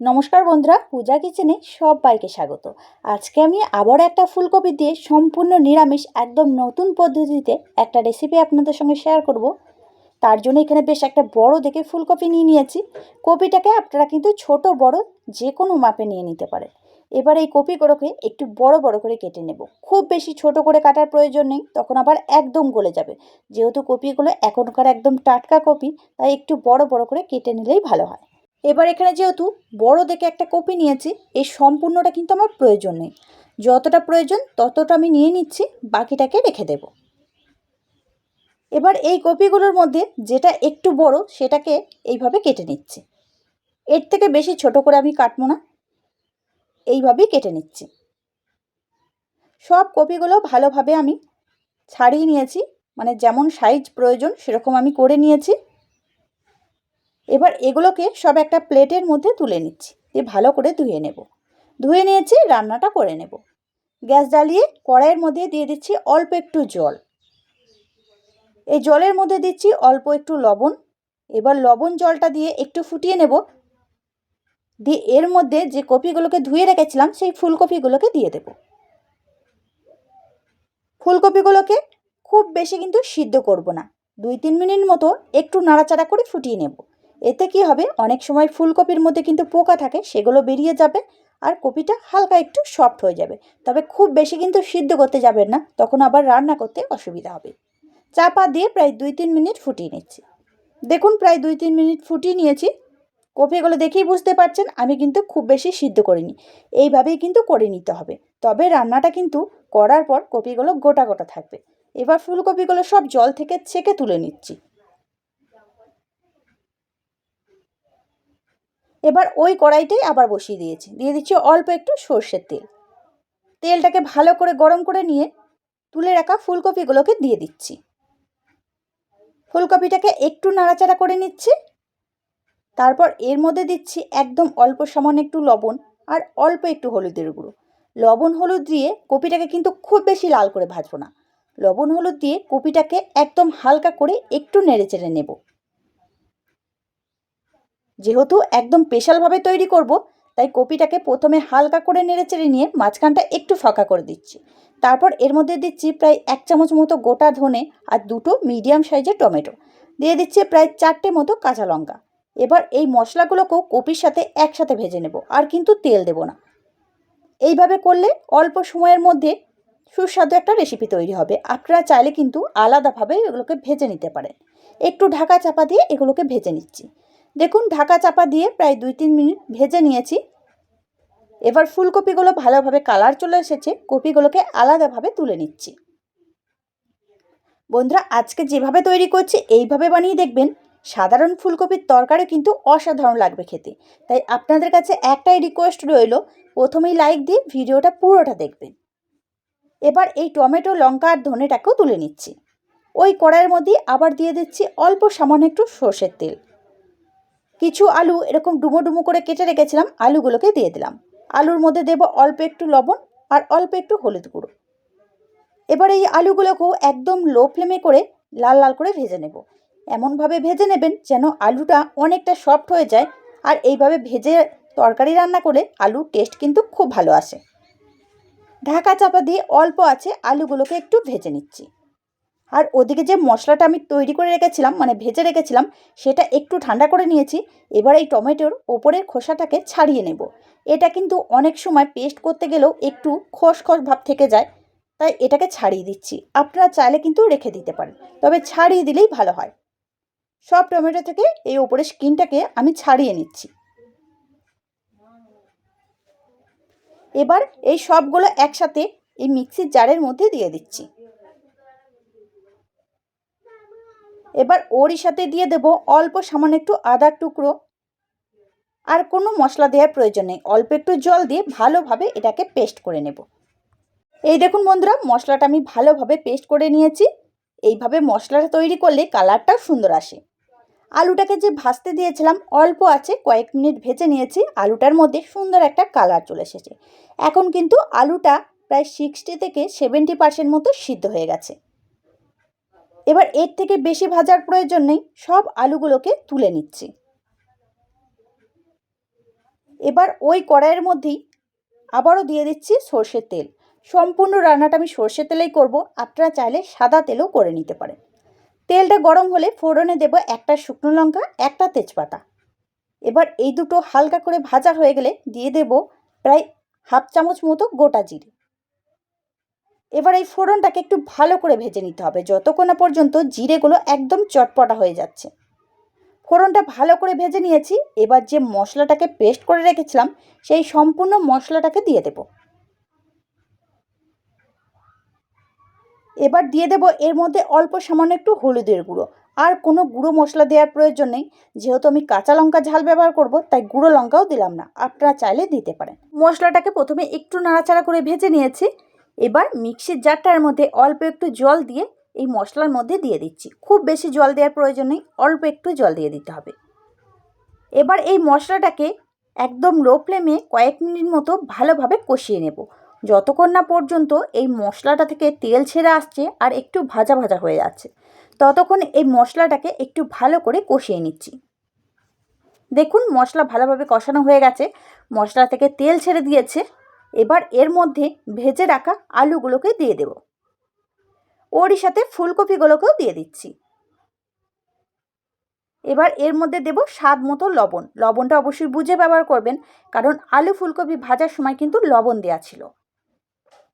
নমস্কার বন্ধুরা, পূজা কিচেনে সবাইকে স্বাগত। আজকে আমি আবার একটা ফুলকপি দিয়ে সম্পূর্ণ নিরামিষ, একদম নতুন পদ্ধতিতে একটা রেসিপি আপনাদের সঙ্গে শেয়ার করব। তার জন্য এখানে বেশ একটা বড় দেখে ফুলকপি নিয়ে নিয়েছি। কপিটাকে আপনারা কিন্তু ছোট, বড় যে কোনো মাপে নিয়ে নিতে পারেন। এবার এই কপিগুলোকে একটু বড় বড় করে কেটে নেব। খুব বেশি ছোট করে কাটার প্রয়োজন নেই, তখন আবার একদম গলে যাবে। যেহেতু কপিগুলো এখনকার একদম টাটকা কপি, তাই একটু বড় বড় করে কেটে নিলেই ভালো হয়। এবার এখানে যেহেতু বড় দেখে একটা কপি নিয়েছি, এই সম্পূর্ণটা কিন্তু আমার প্রয়োজন নেই। যতটা প্রয়োজন ততটা আমি নিয়ে নিচ্ছি, বাকিটাকে রেখে দেব। এবার এই কপিগুলোর মধ্যে যেটা একটু বড় সেটাকে এইভাবে কেটে নিচ্ছি। এর থেকে বেশি ছোট করে আমি কাটবো না। এইভাবেই কেটে নিচ্ছি। সব কপিগুলো ভালোভাবে আমি ছাড়িয়ে নিয়েছি মানে যেমন সাইজ প্রয়োজন সেরকম আমি করে নিয়েছি। এবার এগুলোকে সব একটা প্লেটের মধ্যে তুলে নিচ্ছি, দিয়ে ভালো করে ধুয়ে নেব। ধুয়ে নিয়েছি, রান্নাটা করে নেব। গ্যাস জ্বালিয়ে কড়াইয়ের মধ্যে দিয়ে দিচ্ছি অল্প একটু জল। এই জলের মধ্যে দিচ্ছি অল্প একটু লবণ। এবার লবণ জলটা দিয়ে একটু ফুটিয়ে নেব। দিয়ে এর মধ্যে যে কপিগুলোকে ধুয়ে রেখেছিলাম, সেই ফুলকপিগুলোকে দিয়ে দেব। ফুলকপিগুলোকে খুব বেশি কিন্তু সিদ্ধ করব না। দুই তিন মিনিট মতো একটু নাড়াচাড়া করে ফুটিয়ে নেব। এতে কি হবে? অনেক সময় ফুলকপির মধ্যে কিন্তু পোকা থাকে, সেগুলো বেরিয়ে যাবে আর কপিটা হালকা একটু সফট হয়ে যাবে। তবে খুব বেশি কিন্তু সিদ্ধ করতে যাবেন না, তখন আবার রান্না করতে অসুবিধা হবে। চাপা দিয়ে প্রায় দুই তিন মিনিট ফুটিয়ে নিচ্ছি। দেখুন, প্রায় দুই তিন মিনিট ফুটিয়ে নিয়েছি। কপিগুলো দেখেই বুঝতে পারছেন, আমি কিন্তু খুব বেশি সিদ্ধ করিনি। এইভাবেই কিন্তু করে নিতে হবে। তবে রান্নাটা কিন্তু করার পর কপিগুলো গোটা গোটা থাকবে। এবার ফুলকপিগুলো সব জল থেকে ছেঁকে তুলে নিচ্ছি। এবার ওই কড়াইটাই আবার বসিয়ে দিয়েছি। দিয়ে দিচ্ছি অল্প একটু সর্ষের তেল। তেলটাকে ভালো করে গরম করে নিয়ে তুলে রাখা ফুলকপিগুলোকে দিয়ে দিচ্ছি। ফুলকপিটাকে একটু নাড়াচাড়া করে নিচ্ছি। তারপর এর মধ্যে দিচ্ছি একদম অল্প সামান্য একটু লবণ আর অল্প একটু হলুদের গুঁড়ো। লবণ হলুদ দিয়ে কপিটাকে কিন্তু খুব বেশি লাল করে ভাজবো না। লবণ হলুদ দিয়ে কপিটাকে একদম হালকা করে একটু নেড়ে চেড়ে নেব। যেহেতু একদম স্পেশালভাবে তৈরি করব, তাই কপিটাকে প্রথমে হালকা করে নেড়েচেড়ে নিয়ে মাঝখানটা একটু ফাঁকা করে দিচ্ছি। তারপর এর মধ্যে দিচ্ছি প্রায় এক চামচ মতো গোটা ধনে আর দুটো মিডিয়াম সাইজের টমেটো। দিয়ে দিচ্ছি প্রায় চারটে মতো কাঁচা লঙ্কা। এবার এই মশলাগুলোকেও কপির সাথে একসাথে ভেজে নেব, আর কিন্তু তেল দেব না। এইভাবে করলে অল্প সময়ের মধ্যে সুস্বাদু একটা রেসিপি তৈরি হবে। আপনারা চাইলে কিন্তু আলাদাভাবে এগুলোকে ভেজে নিতে পারেন। একটু ঢাকা চাপা দিয়ে এগুলোকে ভেজে নিচ্ছি। দেখুন, ঢাকা চাপা দিয়ে প্রায় দুই তিন মিনিট ভেজে নিয়েছি। এবার ফুলকপিগুলো ভালোভাবে কালার চলে এসেছে, কপিগুলোকে আলাদাভাবে তুলে নিচ্ছি। বন্ধুরা, আজকে যেভাবে তৈরি করছি, এইভাবে বানিয়ে দেখবেন। সাধারণ ফুলকপির তরকারি কিন্তু অসাধারণ লাগবে খেতে। তাই আপনাদের কাছে একটাই রিকোয়েস্ট রইল, প্রথমেই লাইক দিয়ে ভিডিওটা পুরোটা দেখবেন। এবার এই টমেটো, লঙ্কা আর ধনেটাকেও তুলে নিচ্ছি। ওই কড়াইয়ের মধ্যে আবার দিয়ে দিচ্ছি অল্প সামান্য একটু সর্ষের তেল। কিছু আলু এরকম ডুমো ডুমো করে কেটে রেখেছিলাম, আলুগুলোকে দিয়ে দিলাম। আলুর মধ্যে দেব অল্প একটু লবণ আর অল্প একটু হলুদ গুঁড়ো। এবার এই আলুগুলোকেও একদম লো ফ্লেমে করে লাল লাল করে ভেজে নেব। এমনভাবে ভেজে নেবেন যেন আলুটা অনেকটা সফট হয়ে যায় আর এইভাবে ভেজে তরকারি রান্না করে আলুর টেস্ট কিন্তু খুব ভালো আসে। ঢাকা চাপা দিয়ে অল্প আছে, আলুগুলোকে একটু ভেজে নিচ্ছি। আর ওদিকে যে মশলাটা আমি তৈরি করে রেখেছিলাম মানে ভেজে রেখেছিলাম, সেটা একটু ঠান্ডা করে নিয়েছি। এবার এই টমেটোর ওপরের খোসাটাকে ছাড়িয়ে নেব। এটা কিন্তু অনেক সময় পেস্ট করতে গেলেও একটু খসখস ভাব থেকে যায়, তাই এটাকে ছাড়িয়ে দিচ্ছি। আপনারা চাইলে কিন্তু রেখে দিতে পারেন, তবে ছাড়িয়ে দিলেই ভালো হয়। সব টমেটো থেকে এই ওপরের স্কিনটাকে আমি ছাড়িয়ে নিচ্ছি। এবার এই সবগুলো একসাথে এই মিক্সির জারের মধ্যে দিয়ে দিচ্ছি। এবার ওরই সাথে দিয়ে দেব অল্প সামান্য একটু আদার টুকরো। আর কোনো মশলা দেওয়ার প্রয়োজন নেই, অল্প একটু জল দিয়ে ভালোভাবে এটাকে পেস্ট করে নেব। এই দেখুন বন্ধুরা, মশলাটা আমি ভালোভাবে পেস্ট করে নিয়েছি। এইভাবে মশলাটা তৈরি করলে কালারটাও সুন্দর আসে। আলুটাকে যে ভাজতে দিয়েছিলাম, অল্প আছে, কয়েক মিনিট ভেজে নিয়েছি। আলুটার মধ্যে সুন্দর একটা কালার চলে এসেছে। এখন কিন্তু আলুটা প্রায় সিক্সটি থেকে সেভেন্টি পার্সেন্ট মতো সিদ্ধ হয়ে গেছে। এবার এর থেকে বেশি ভাজার প্রয়োজন নেই, সব আলুগুলোকে তুলে নিচ্ছি। এবার ওই কড়াইয়ের মধ্যেই আবারও দিয়ে দিচ্ছি সর্ষের তেল। সম্পূর্ণ রান্নাটা আমি সর্ষের তেলেই করব, আপনারা চাইলে সাদা তেলও করে নিতে পারেন। তেলটা গরম হলে ফোড়নে দেব একটা শুকনো লঙ্কা, একটা তেজপাতা। এবার এই দুটো হালকা করে ভাজা হয়ে গেলে দিয়ে দেব প্রায় হাফ চামচ মতো গোটা জিরে। এবার এই ফোড়নটাকে একটু ভালো করে ভেজে নিতে হবে। যতক্ষণ না পর্যন্ত জিরেগুলো একদম চটপটা হয়ে যাচ্ছে। ফোড়নটা ভালো করে ভেজে নিয়েছি। এবার যে মশলাটাকে পেস্ট করে রেখেছিলাম, সেই সম্পূর্ণ মশলাটাকে দিয়ে দেব। এবার দিয়ে দেব এর মধ্যে অল্প সামান্য একটু হলুদের গুঁড়ো। আর কোনো গুঁড়ো মশলা দেওয়ার প্রয়োজন নেই। যেহেতু আমি কাঁচা লঙ্কা ঝাল ব্যবহার করব, তাই গুঁড়ো লঙ্কাও দিলাম না। আপনারা চাইলে দিতে পারেন। মশলাটাকে প্রথমে একটু নাড়াচাড়া করে ভেজে নিয়েছি। এবার মিক্সির জারটার মধ্যে অল্প একটু জল দিয়ে এই মশলার মধ্যে দিয়ে দিচ্ছি। খুব বেশি জল দেওয়ার প্রয়োজন নেই, অল্প একটু জল দিয়ে দিতে হবে। এবার এই মশলাটাকে একদম লো ফ্লেমে কয়েক মিনিট মতো ভালোভাবে কষিয়ে নেব। যতক্ষণ না পর্যন্ত এই মশলাটা থেকে তেল ছেড়ে আসছে আর একটু ভাজা ভাজা হয়ে যাচ্ছে, ততক্ষণ এই মশলাটাকে একটু ভালো করে কষিয়ে নিচ্ছি। দেখুন, মশলা ভালোভাবে কষানো হয়ে গেছে। মশলা থেকে তেল ছেড়ে দিয়েছে। এবার এর মধ্যে ভেজে রাখা আলুগুলোকে দিয়ে দেব। ওরই সাথে ফুলকপিগুলোকেও দিয়ে দিচ্ছি। এবার এর মধ্যে দেব স্বাদ মতো লবণ। লবণটা অবশ্যই বুঝে ব্যবহার করবেন, কারণ আলু ফুলকপি ভাজার সময় কিন্তু লবণ দেওয়া ছিল।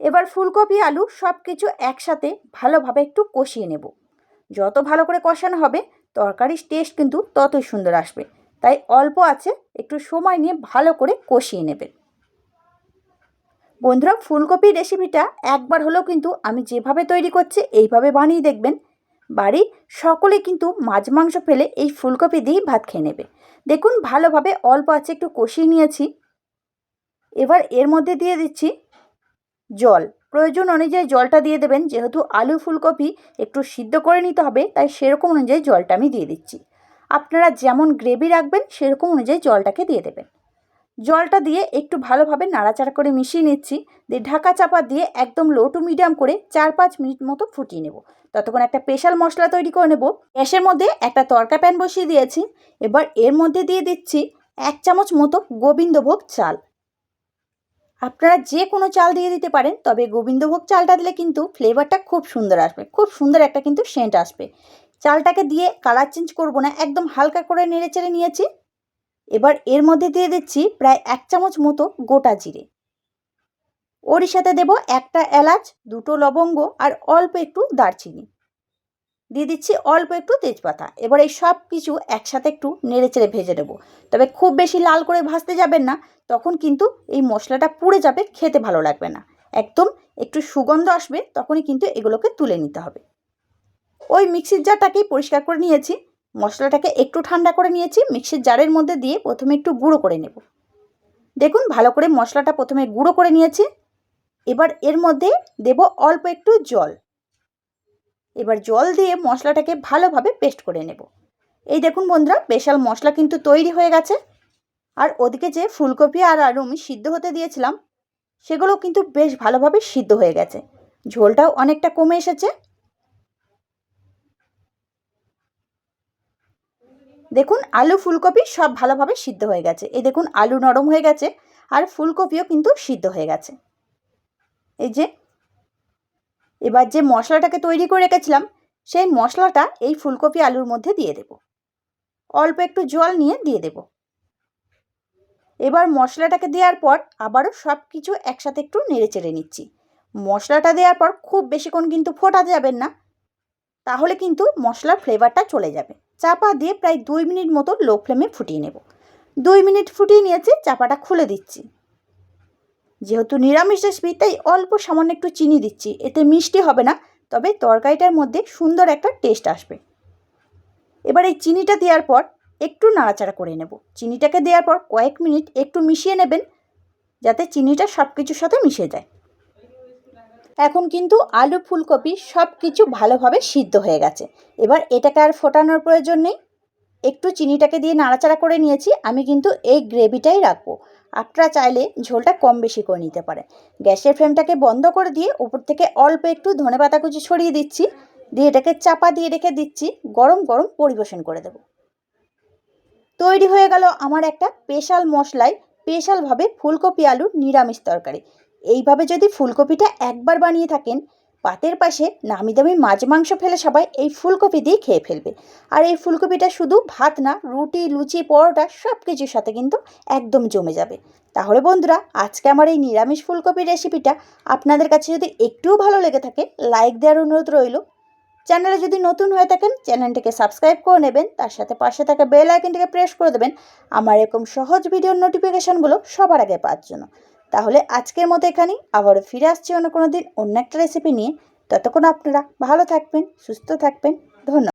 এবার ফুলকপি, আলু সব কিছু একসাথে ভালোভাবে একটু কষিয়ে নেব। যত ভালো করে কষানো হবে, তরকারির টেস্ট কিন্তু ততই সুন্দর আসবে। তাই অল্প আছে, একটু সময় নিয়ে ভালো করে কষিয়ে নেবেন। বন্ধুরা, ফুলকপির রেসিপিটা একবার হলেও কিন্তু আমি যেভাবে তৈরি করছি, এইভাবে বানিয়ে দেখবেন। বাড়ির সকলে কিন্তু মাছ মাংস ফেলে এই ফুলকপি দিয়েই ভাত খেয়ে নেবে। দেখুন, ভালোভাবে অল্প আছে, একটু কষিয়ে নিয়েছি। এবার এর মধ্যে দিয়ে দিচ্ছি জল। প্রয়োজন অনুযায়ী জলটা দিয়ে দেবেন, যেহেতু আলু ফুলকপি একটু সিদ্ধ করে নিতে হবে, তাই সেরকম অনুযায়ী জলটা আমি দিয়ে দিচ্ছি। আপনারা যেমন গ্রেভি রাখবেন, সেরকম অনুযায়ী জলটাকে দিয়ে দেবেন। জলটা দিয়ে একটু ভালোভাবে নাড়াচাড়া করে মিশিয়ে নিচ্ছি, দিয়ে ঢাকা চাপা দিয়ে একদম লো টু মিডিয়াম করে চার পাঁচ মিনিট মতো ফুটিয়ে নেব। ততক্ষণ একটা স্পেশাল মশলা তৈরি করে নেব। গ্যাসের মধ্যে একটা তরকা প্যান বসিয়ে দিয়েছি। এবার এর মধ্যে দিয়ে দিচ্ছি এক চামচ মতো গোবিন্দভোগ চাল। আপনারা যে কোনো চাল দিয়ে দিতে পারেন, তবে গোবিন্দভোগ চালটা দিলে কিন্তু ফ্লেভারটা খুব সুন্দর আসবে, খুব সুন্দর একটা কিন্তু সেন্ট আসবে। চালটাকে দিয়ে কালার চেঞ্জ করব না, একদম হালকা করে নেড়ে চেড়ে নিয়েছি। এবার এর মধ্যে দিয়ে দিচ্ছি প্রায় এক চামচ মতো গোটা জিরে। ওরই সাথে দেব একটা এলাচ, দুটো লবঙ্গ আর অল্প একটু দারচিনি। দিয়ে দিচ্ছি অল্প একটু তেজপাতা। এবার এই সব কিছু একসাথে একটু নেড়ে চেড়ে ভেজে নেব। তবে খুব বেশি লাল করে ভাজতে যাবেন না, তখন কিন্তু এই মশলাটা পুড়ে যাবে, খেতে ভালো লাগবে না। একদম একটু সুগন্ধ আসবে, তখনই কিন্তু এগুলোকে তুলে নিতে হবে। ওই মিক্সির জারটাকেই পরিষ্কার করে নিয়েছি। মশলাটাকে একটু ঠান্ডা করে নিয়েছি, মিক্সির জারের মধ্যে দিয়ে প্রথমে একটু গুঁড়ো করে নেব। দেখুন, ভালো করে মশলাটা প্রথমে গুঁড়ো করে নিয়েছি। এবার এর মধ্যে দেব অল্প একটু জল। এবার জল দিয়ে মশলাটাকে ভালোভাবে পেস্ট করে নেব। এই দেখুন বন্ধুরা, স্পেশাল মশলা কিন্তু তৈরি হয়ে গেছে। আর ওদিকে যে ফুলকপি আর আলু আমি সিদ্ধ হতে দিয়েছিলাম সেগুলো কিন্তু বেশ ভালোভাবে সিদ্ধ হয়ে গেছে। ঝোলটাও অনেকটা কমে এসেছে। দেখুন, আলু ফুলকপি সব ভালোভাবে সিদ্ধ হয়ে গেছে। এই দেখুন, আলু নরম হয়ে গেছে আর ফুলকপিও কিন্তু সিদ্ধ হয়ে গেছে। এই যে, এবার যে মশলাটাকে তৈরি করে রেখেছিলাম, সেই মশলাটা এই ফুলকপি আলুর মধ্যে দিয়ে দেব। অল্প একটু জল নিয়ে দিয়ে দেব। এবার মশলাটাকে দেওয়ার পর আবারও সব কিছু একসাথে একটু নেড়ে চেড়ে নিচ্ছি। মশলাটা দেওয়ার পর খুব বেশিক্ষণ কিন্তু ফোটাতে যাবেন না, তাহলে কিন্তু মশলার ফ্লেভারটা চলে যাবে। চাপা দিয়ে প্রায় দুই মিনিট মতো লো ফ্লেমে ফুটিয়ে নেব। দুই মিনিট ফুটিয়ে নিয়েছি, চাপাটা খুলে দিচ্ছি। যেহেতু নিরামিষ রেসিপি তাই অল্প সামান্য একটু চিনি দিচ্ছি। এতে মিষ্টি হবে না, তবে তরকারিটার মধ্যে সুন্দর একটা টেস্ট আসবে। এবার এই চিনিটা দেওয়ার পর একটু নাড়াচাড়া করে নেব। চিনিটাকে দেওয়ার পর কয়েক মিনিট একটু মিশিয়ে নেবেন, যাতে চিনিটা সব কিছুর সাথে মিশে যায়। এখন কিন্তু আলু, ফুলকপি সব কিছু ভালোভাবে সিদ্ধ হয়ে গেছে। এবার এটাকে আর ফোটানোর প্রয়োজন নেই। একটু চিনিটাকে দিয়ে নাড়াচাড়া করে নিয়েছি, আমি কিন্তু এই গ্রেভিটাই রাখব। আপনারা চাইলে ঝোলটা কম বেশি করে নিতে পারে গ্যাসের ফ্লেমটাকে বন্ধ করে দিয়ে উপর থেকে অল্প একটু ধনে পাতা কুচি ছড়িয়ে দিচ্ছি, দিয়ে এটাকে চাপা দিয়ে রেখে দিচ্ছি, গরম গরম পরিবেশন করে দেব। তৈরি হয়ে গেল আমার একটা স্পেশাল মশলায় স্পেশালভাবে ফুলকপি আলুর নিরামিষ তরকারি। এইভাবে যদি ফুলকপিটা একবার বানিয়ে থাকেন, পাতের পাশে নামি দামি মাছ মাংস ফেলে সবাই এই ফুলকপি দিয়ে খেয়ে ফেলবে। আর এই ফুলকপিটা শুধু ভাত না, রুটি, লুচি, পরোটা সব কিছুর সাথে কিন্তু একদম জমে যাবে। তাহলে বন্ধুরা, আজকে আমার এই নিরামিষ ফুলকপির রেসিপিটা আপনাদের কাছে যদি একটুও ভালো লেগে থাকে, লাইক দেওয়ার অনুরোধ রইল। চ্যানেলে যদি নতুন হয়ে থাকেন, চ্যানেলটিকে সাবস্ক্রাইব করে নেবেন, তার সাথে পাশে থাকা বেল আইকনটিকে প্রেস করে দেবেন। আমার এরকম সহজ ভিডিওর নোটিফিকেশানগুলো সবার আগে পাওয়ার জন্য। তাহলে আজকের মতো এখানেই। আবারও ফিরে আসছি অন্য কোনো দিন, অন্য একটা রেসিপি নিয়ে। ততক্ষণ আপনারা ভালো থাকবেন, সুস্থ থাকবেন। ধন্যবাদ।